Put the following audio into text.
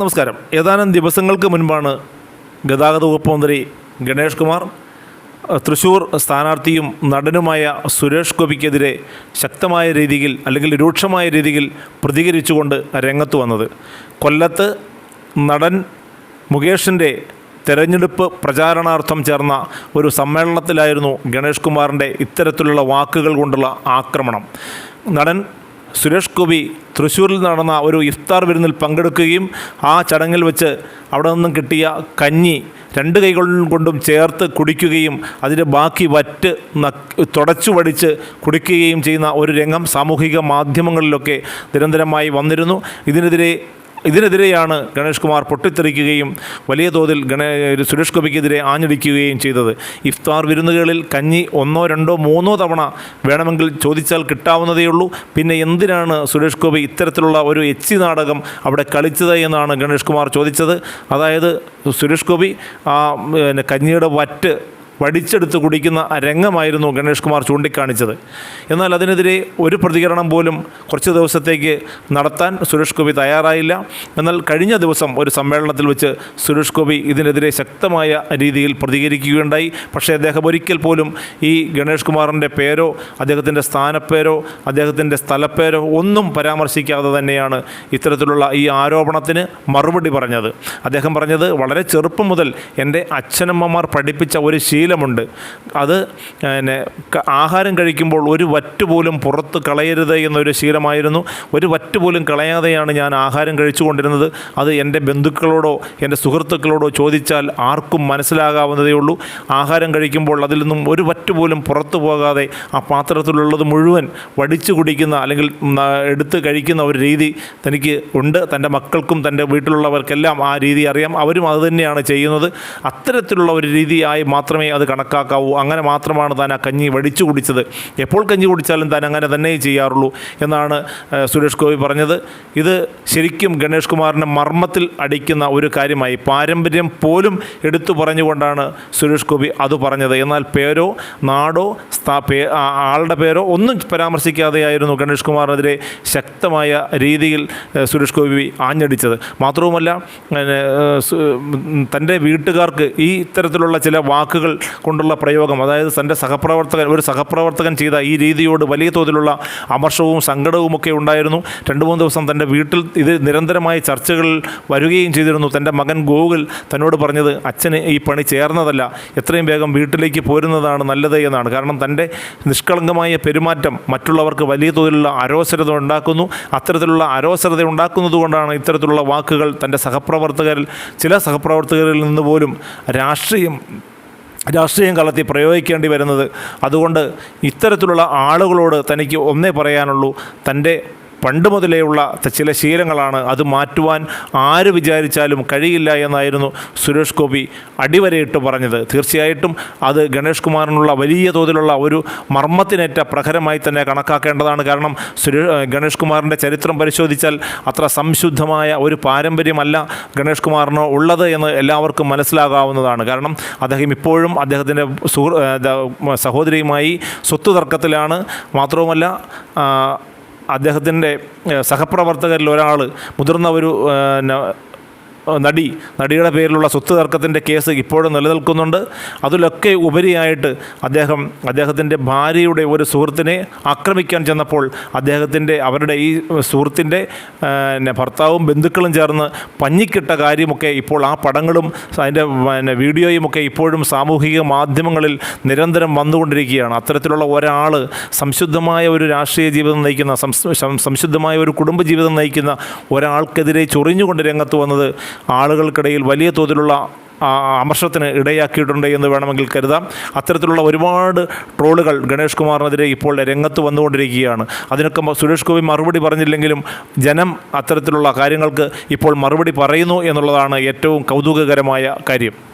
നമസ്കാരം. ഏതാനും ദിവസങ്ങൾക്ക് മുൻപാണ് ഗതാഗത വകുപ്പ് മന്ത്രി ഗണേഷ് കുമാർ തൃശൂർ സ്ഥാനാർത്ഥിയും നടനുമായ സുരേഷ് ഗോപിക്കെതിരെ ശക്തമായ രീതിയിൽ അല്ലെങ്കിൽ രൂക്ഷമായ രീതിയിൽ പ്രതികരിച്ചുകൊണ്ട് രംഗത്ത് വന്നത്. കൊല്ലത്ത് നടൻ മുകേഷിന്റെ തെരഞ്ഞെടുപ്പ് പ്രചാരണാർത്ഥം ചേർന്ന ഒരു സമ്മേളനത്തിലായിരുന്നു ഗണേഷ് കുമാറിന്റെ ഇത്തരത്തിലുള്ള വാക്കുകൾ കൊണ്ടുള്ള ആക്രമണം. നടൻ സുരേഷ് ഗോപി തൃശ്ശൂരിൽ നടന്ന ഒരു ഇഫ്താർ വിരുന്നിൽ പങ്കെടുക്കുകയും ആ ചടങ്ങിൽ വെച്ച് അവിടെ നിന്നും കിട്ടിയ കഞ്ഞി രണ്ട് കൈകൾ കൊണ്ടും ചേർത്ത് കുടിക്കുകയും അതിന്റെ ബാക്കി വറ്റ് തുടച്ചു വടിച്ച് കുടിക്കുകയും ചെയ്യുന്ന ഒരു രംഗം സാമൂഹിക മാധ്യമങ്ങളിലൊക്കെ നിരന്തരമായി വന്നിരുന്നു. ഇതിനെതിരെ ഇതിനെതിരെയാണ് ഗണേഷ് കുമാർ പൊട്ടിത്തെറിക്കുകയും വലിയ തോതിൽ ഗണേ സുരേഷ് ഗോപിക്കെതിരെ ആഞ്ഞടിക്കുകയും ചെയ്തത്. ഇഫ്താർ വിരുന്നുകളിൽ കഞ്ഞി ഒന്നോ രണ്ടോ മൂന്നോ തവണ വേണമെങ്കിൽ ചോദിച്ചാൽ കിട്ടാവുന്നതേയുള്ളൂ പിന്നെ എന്തിനാണ് സുരേഷ് ഗോപി ഇത്തരത്തിലുള്ള ഒരു എച്ചി നാടകം അവിടെ കളിച്ചത് എന്നാണ് ഗണേഷ് കുമാർ ചോദിച്ചത്. അതായത് സുരേഷ് ഗോപി ആ പിന്നെ കഞ്ഞിയുടെ വറ്റ് വടിച്ചെടുത്ത് കുടിക്കുന്ന രംഗമായിരുന്നു ഗണേഷ് കുമാർ ചൂണ്ടിക്കാണിച്ചത്. എന്നാൽ അതിനെതിരെ ഒരു പ്രതികരണം പോലും കുറച്ച് ദിവസത്തേക്ക് നടത്താൻ സുരേഷ് ഗോപി തയ്യാറായില്ല. എന്നാൽ കഴിഞ്ഞ ദിവസം ഒരു സമ്മേളനത്തിൽ വെച്ച് സുരേഷ് ഗോപി ഇതിനെതിരെ ശക്തമായ രീതിയിൽ പ്രതികരിക്കുകയുണ്ടായി. പക്ഷേ അദ്ദേഹം ഒരിക്കൽ പോലും ഈ ഗണേഷ് കുമാറിന്റെ പേരോ അദ്ദേഹത്തിന്റെ സ്ഥാനപ്പേരോ അദ്ദേഹത്തിന്റെ സ്ഥലപ്പേരോ ഒന്നും പരാമർശിക്കാതെ തന്നെയാണ് ഇത്തരത്തിലുള്ള ഈ ആരോപണത്തിന് മറുപടി പറഞ്ഞത്. അദ്ദേഹം പറഞ്ഞത് വളരെ ചെറുപ്പം മുതൽ എന്റെ അച്ഛനമ്മമാർ പഠിപ്പിച്ച ഒരു ശീലമുണ്ട്. അത് പിന്നെ ആഹാരം കഴിക്കുമ്പോൾ ഒരു വറ്റ് പോലും പുറത്ത് കളയരുത് എന്നൊരു ശീലമായിരുന്നു. ഒരു വറ്റ് പോലും കളയാതെയാണ് ഞാൻ ആഹാരം കഴിച്ചുകൊണ്ടിരുന്നത്. അത് എന്റെ ബന്ധുക്കളോടോ എന്റെ സുഹൃത്തുക്കളോടോ ചോദിച്ചാൽ ആർക്കും മനസ്സിലാകാവുന്നതേ ഉള്ളൂ. ആഹാരം കഴിക്കുമ്പോൾ അതിൽ നിന്നും ഒരു വറ്റ് പോലും പുറത്തു പോകാതെ ആ പാത്രത്തിലുള്ളത് മുഴുവൻ വടിച്ചു കുടിക്കുന്ന അല്ലെങ്കിൽ എടുത്ത് കഴിക്കുന്ന ഒരു രീതി തനിക്ക് ഉണ്ട്. തന്റെ മക്കൾക്കും തന്റെ വീട്ടിലുള്ളവർക്കെല്ലാം ആ രീതി അറിയാം. അവരും അത് തന്നെയാണ് ചെയ്യുന്നത്. അത്തരത്തിലുള്ള ഒരു രീതിയായി മാത്രമേ അത് കണക്കാക്കാവൂ. അങ്ങനെ മാത്രമാണ് താൻ ആ കഞ്ഞി വടിച്ചു കുടിച്ചത്. എപ്പോൾ കഞ്ഞി കുടിച്ചാലും താൻ അങ്ങനെ തന്നെ ചെയ്യാറുള്ളൂ എന്നാണ് സുരേഷ് ഗോപി പറഞ്ഞത്. ഇത് ശരിക്കും ഗണേഷ് കുമാറിന്റെ മർമ്മത്തിൽ അടിക്കുന്ന ഒരു കാര്യമായി. പാരമ്പര്യം പോലും എടുത്തു പറഞ്ഞുകൊണ്ടാണ് സുരേഷ് ഗോപി അത് പറഞ്ഞത്. എന്നാൽ പേരോ നാടോ സ്ഥാ പേ ആളുടെ പേരോ ഒന്നും പരാമർശിക്കാതെയായിരുന്നു ഗണേഷ് കുമാറിനെതിരെ ശക്തമായ രീതിയിൽ സുരേഷ് ഗോപി ആഞ്ഞടിച്ചത്. മാത്രവുമല്ല തന്റെ വീട്ടുകാർക്ക് ഈ ഇത്തരത്തിലുള്ള ചില വാക്കുകൾ കൊണ്ടുള്ള പ്രയോഗം. അതായത് തന്റെ സഹപ്രവർത്തകൻ ഒരു സഹപ്രവർത്തകൻ ചെയ്ത ഈ രീതിയോട് വലിയ തോതിലുള്ള അമർഷവും സങ്കടവും ഒക്കെ ഉണ്ടായിരുന്നു. രണ്ട് മൂന്ന് ദിവസം തന്റെ വീട്ടിൽ ഇത് നിരന്തരമായി ചർച്ചകൾ വരികയും ചെയ്തിരുന്നു. തന്റെ മകൻ ഗോകുൽ തന്നോട് പറഞ്ഞത് അച്ഛന് ഈ പണി ചേർന്നതല്ല. എത്രയും വേഗം വീട്ടിലേക്ക് പോരുന്നതാണ് നല്ലത് എന്നാണ്. കാരണം തന്റെ നിഷ്കളങ്കമായ പെരുമാറ്റം മറ്റുള്ളവർക്ക് വലിയ തോതിലുള്ള അരോസരത ഉണ്ടാക്കുന്നു. അത്തരത്തിലുള്ള അരോസരത ഉണ്ടാക്കുന്നതുകൊണ്ടാണ് ഇത്തരത്തിലുള്ള വാക്കുകൾ തന്റെ സഹപ്രവർത്തകരിൽ ചില സഹപ്രവർത്തകരിൽ നിന്ന് പോലും രാഷ്ട്രീയം രാഷ്ട്രീയം കളത്തി പ്രയോഗിക്കേണ്ടി വരുന്നത്. അതുകൊണ്ട് ഇത്തരത്തിലുള്ള ആളുകളോട് തനിക്ക് ഒന്നേ പറയാനുള്ളൂ. തന്റെ പണ്ട് മുതലേയുള്ള ചില ശീലങ്ങളാണ് അത് മാറ്റുവാൻ ആര് വിചാരിച്ചാലും കഴിയില്ല എന്നായിരുന്നു സുരേഷ് ഗോപി അടിവരയിട്ട് പറഞ്ഞത്. തീർച്ചയായിട്ടും അത് ഗണേഷ് കുമാറിനുള്ള വലിയ തോതിലുള്ള ഒരു മർമ്മത്തിനേറ്റ പ്രഹരമായി തന്നെ കണക്കാക്കേണ്ടതാണ്. കാരണം സുരേ ഗണേഷ് കുമാറിന്റെ ചരിത്രം പരിശോധിച്ചാൽ അത്ര സംശുദ്ധമായ ഒരു പാരമ്പര്യമല്ല ഗണേഷ് കുമാറിന് ഉള്ളത് എന്ന് എല്ലാവർക്കും മനസ്സിലാകാവുന്നതാണ്. കാരണം അദ്ദേഹം ഇപ്പോഴും അദ്ദേഹത്തിന്റെ സുഹൃ സഹോദരിയുമായി സ്വത്ത് തർക്കത്തിലാണ് മാത്രവുമല്ല അദ്ദേഹത്തിന്റെ സഹപ്രവർത്തകരിൽ ഒരാൾ മുതിർന്ന ഒരു നടി നടിയുടെ പേരിലുള്ള സ്വത്ത് തർക്കത്തിന്റെ കേസ് ഇപ്പോഴും നിലനിൽക്കുന്നുണ്ട്. അതിലൊക്കെ ഉപരിയായിട്ട് അദ്ദേഹം അദ്ദേഹത്തിന്റെ ഭാര്യയുടെ ഒരു സുഹൃത്തിനെ ആക്രമിക്കാൻ ചെന്നപ്പോൾ അദ്ദേഹത്തിന്റെ അവരുടെ ഈ സുഹൃത്തിന്റെ പിന്നെ ഭർത്താവും ബന്ധുക്കളും ചേർന്ന് പഞ്ഞിക്കിട്ട കാര്യമൊക്കെ ഇപ്പോൾ ആ പടങ്ങളും അതിന്റെ പിന്നെ വീഡിയോയുമൊക്കെ ഇപ്പോഴും സാമൂഹിക മാധ്യമങ്ങളിൽ നിരന്തരം വന്നുകൊണ്ടിരിക്കുകയാണ്. അത്തരത്തിലുള്ള ഒരാൾ സംശുദ്ധമായ ഒരു രാഷ്ട്രീയ ജീവിതം നയിക്കുന്ന സംശുദ്ധമായ ഒരു കുടുംബ ജീവിതം നയിക്കുന്ന ഒരാൾക്കെതിരെ ചൊറിഞ്ഞുകൊണ്ട് രംഗത്ത് വന്നത് ആളുകൾക്കിടയിൽ വലിയ തോതിലുള്ള അമർഷത്തിന് ഇടയാക്കിയിട്ടുണ്ട് എന്ന് വേണമെങ്കിൽ കരുതാം. അത്തരത്തിലുള്ള ഒരുപാട് ട്രോളുകൾ ഗണേഷ് കുമാറിനെതിരെ ഇപ്പോൾ രംഗത്ത് വന്നുകൊണ്ടിരിക്കുകയാണ്. അതിനൊക്കെ സുരേഷ് ഗോപി മറുപടി പറഞ്ഞില്ലെങ്കിലും ജനം അത്തരത്തിലുള്ള കാര്യങ്ങൾക്ക് ഇപ്പോൾ മറുപടി പറയുന്നു എന്നുള്ളതാണ് ഏറ്റവും കൗതുകകരമായ കാര്യം.